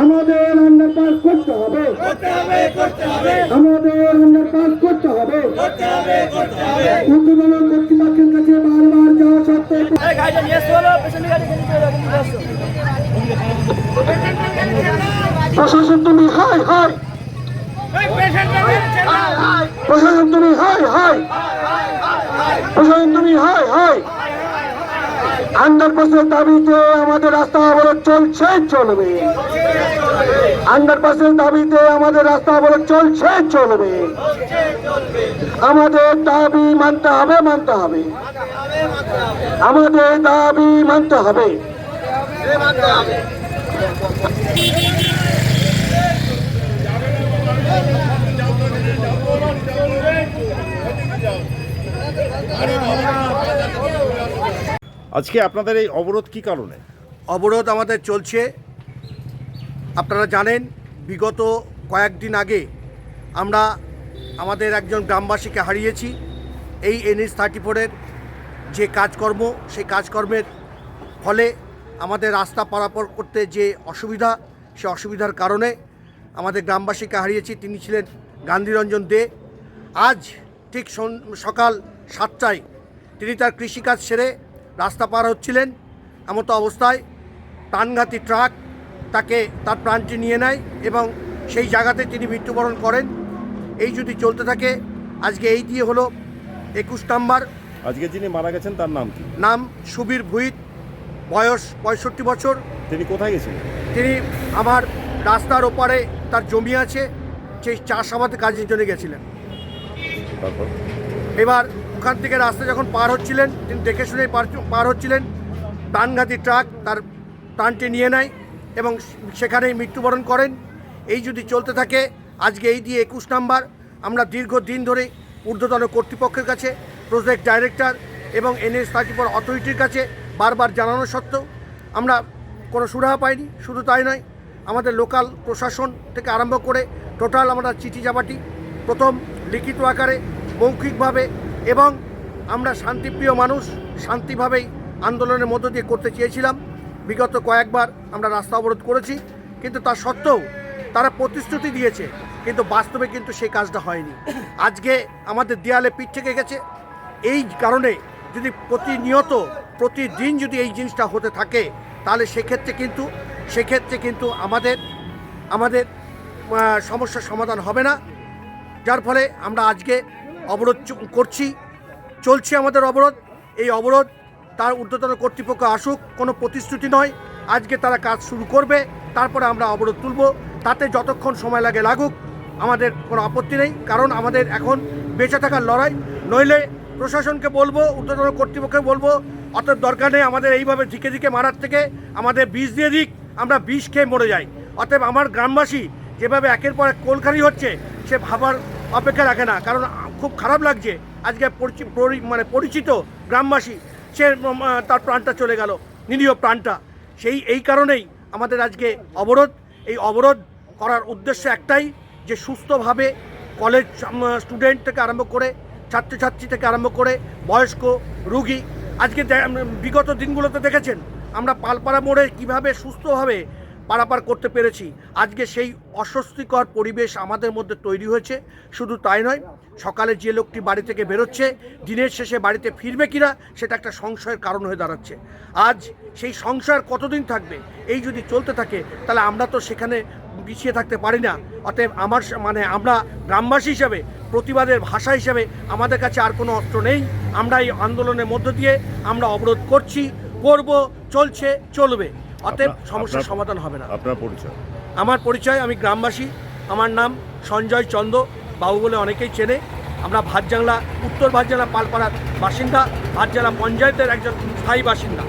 আমাদের আন্ডারপাস করতে হবে। আমাদের আন্ডারপাস করতে হবে। উদ্বোধন কর্তৃপক্ষের কাছে বারবার যাওয়া সত্ত্বেও প্রশাসন তুমি হাই হাই। প্রশাসন তুমি হাই হাই। প্রশাসন তুমি হাই। হাই আন্ডারপাসের দাবিতে আমাদের রাস্তা অবরোধ চলছে চলবে। আন্ডারপাসের দাবিতে আমাদের রাস্তা অবরোধ চলছে চলবে। আমাদের দাবি মানতে হবে মানতে হবে। আমাদের দাবি মানতে হবে। আজকে আপনাদের এই অবরোধ কি কারণে? অবরোধ আমাদের চলছে। আপনারা জানেন, বিগত কয়েকদিন আগে আমরা আমাদের একজন গ্রামবাসীকে হারিয়েছি। এই এনএস থার্টি ফোরের যে কাজকর্ম, সেই কাজকর্মের ফলে আমাদের রাস্তা পারাপার করতে যে অসুবিধা, সে অসুবিধার কারণে আমাদের গ্রামবাসীকে হারিয়েছি। তিনি ছিলেন গান্ধীরঞ্জন দে। আজ ঠিক সকাল সাতটায় তিনি তার কৃষিকাজ সেরে রাস্তা পার হচ্ছিলেন এমতো অবস্থায় প্রাণঘাতী ট্রাক তাকে তার প্রাণটি নিয়ে নেয় এবং সেই জায়গাতে তিনি মৃত্যুবরণ করেন। এই যদি চলতে থাকে আজকে এই দিয়ে হলো একুশ নাম্বার। আজকে যিনি মারা গেছেন তার নাম কি? নাম সুবীর ভুইত বয়স পঁয়ষট্টি বছর। তিনি কোথায় গেছিলেন তিনি আমার রাস্তার ওপারে তার জমি আছে সেই চাষাবাদে কাজের জন্য গেছিলেন। তারপর? এবার ওখান থেকে রাস্তা যখন পার হচ্ছিলেন, তিনি দেখে শুনে পার হচ্ছিলেন। প্রাণঘাতী ট্রাক তার প্রাণটি নিয়ে নেয় এবং সেখানেই মৃত্যুবরণ করেন। এই যদি চলতে থাকে, আজকে এই দিয়ে একুশ নাম্বার। আমরা দীর্ঘদিন ধরে ঊর্ধ্বতন কর্তৃপক্ষের কাছে, প্রজেক্ট ডাইরেক্টর এবং এনএস থার্টি ফোর অথরিটির কাছে বারবার জানানো সত্ত্বেও আমরা কোনো সুরাহা পাইনি। শুধু তাই নয়, আমাদের লোকাল প্রশাসন থেকে আরম্ভ করে টোটাল আমরা চিঠি চাপাটি, প্রথম লিখিত আকারে মৌখিকভাবে এবং আমরা শান্তিপ্রিয় মানুষ, শান্তিভাবেই আন্দোলনের মধ্য দিয়ে করতে চেয়েছিলাম। বিগত কয়েকবার আমরা রাস্তা অবরোধ করেছি, কিন্তু তা সত্ত্বেও তারা প্রতিশ্রুতি দিয়েছে, কিন্তু বাস্তবে কিন্তু সেই কাজটা হয়নি। আজকে আমাদের দেয়ালে পিঠ থেকে গেছে। এই কারণে যদি প্রতিনিয়ত, প্রতিদিন যদি এই জিনিসটা হতে থাকে, তাহলে সেক্ষেত্রে কিন্তু সেক্ষেত্রে কিন্তু আমাদের আমাদের সমস্যার সমাধান হবে না। যার ফলে আমরা আজকে অবরোধ করছি, চলছে আমাদের অবরোধ। এই অবরোধ তার ঊর্ধ্বতন কর্তৃপক্ষ আসুক, কোনো প্রতিশ্রুতি নয়। আজকে তারা কাজ শুরু করবে, তারপরে আমরা অবরোধ তুলব। তাতে যতক্ষণ সময় লাগে লাগুক, আমাদের কোনো আপত্তি নেই। কারণ আমাদের এখন বেঁচে থাকার লড়াই। নইলে প্রশাসনকে বলব, ঊর্ধ্বতন কর্তৃপক্ষকে বলব, অতএব দরকার নেই আমাদের এইভাবে ধিকে ধিকে মারার থেকে, আমাদের বিষ দিয়ে দিক, আমরা বিষ খেয়ে মরে যাই। অতএব আমার গ্রামবাসী যেভাবে একের পর এক কোলখানি হচ্ছে, সে ভাবার অপেক্ষা রাখে না। কারণ খুব খারাপ লাগছে। আজকে মানে পরিচিত গ্রামবাসী, সে তার প্রাণটা চলে গেল, নিরীহ প্রাণটা। সেই, এই কারণেই আমাদের আজকে অবরোধ, এই অবরোধ করার উদ্দেশ্য একটাই, যে সুস্থভাবে কলেজ স্টুডেন্ট থেকে আরম্ভ করে, ছাত্রছাত্রী থেকে আরম্ভ করে, বয়স্ক, রুগী, আজকে বিগত দিনগুলোতে দেখেছেন, আমরা পালপাড়া মোড়ে কীভাবে সুস্থভাবে পারাপার করতে পেরেছি। আজকে সেই অস্বস্তিকর পরিবেশ আমাদের মধ্যে তৈরি হয়েছে। শুধু তাই নয়, সকালে যে লোকটি বাড়ি থেকে বেরোচ্ছে, দিনের শেষে বাড়িতে ফিরবে কিনা, সেটা একটা সংশয়ের কারণ হয়ে দাঁড়াচ্ছে। আজ সেই সংশয় কতদিন থাকবে? এই যদি চলতে থাকে, তাহলে আমরা তো সেখানে পিছিয়ে থাকতে পারি না। অতএব আমার মানে আমরা গ্রামবাসী হিসাবে, প্রতিবাদের ভাষা হিসাবে আমাদের কাছে আর কোনো অস্ত্র নেই। আমরা এই আন্দোলনের মধ্য দিয়ে আমরা অবরোধ করছি। করব, চলছে, চলবে। অতএব সমস্যার সমাধান হবে না। আপনার পরিচয়। আমার পরিচয় আমি গ্রামবাসী। আমার নাম সঞ্জয় চন্দ। বাবু বলে অনেকেই চেনে। আমরা ভাতজাংলা উত্তর ভাতজাংলা পালপাড়ার বাসিন্দা। ভাতজাংলা পঞ্চায়েতের একজন স্থায়ী বাসিন্দা।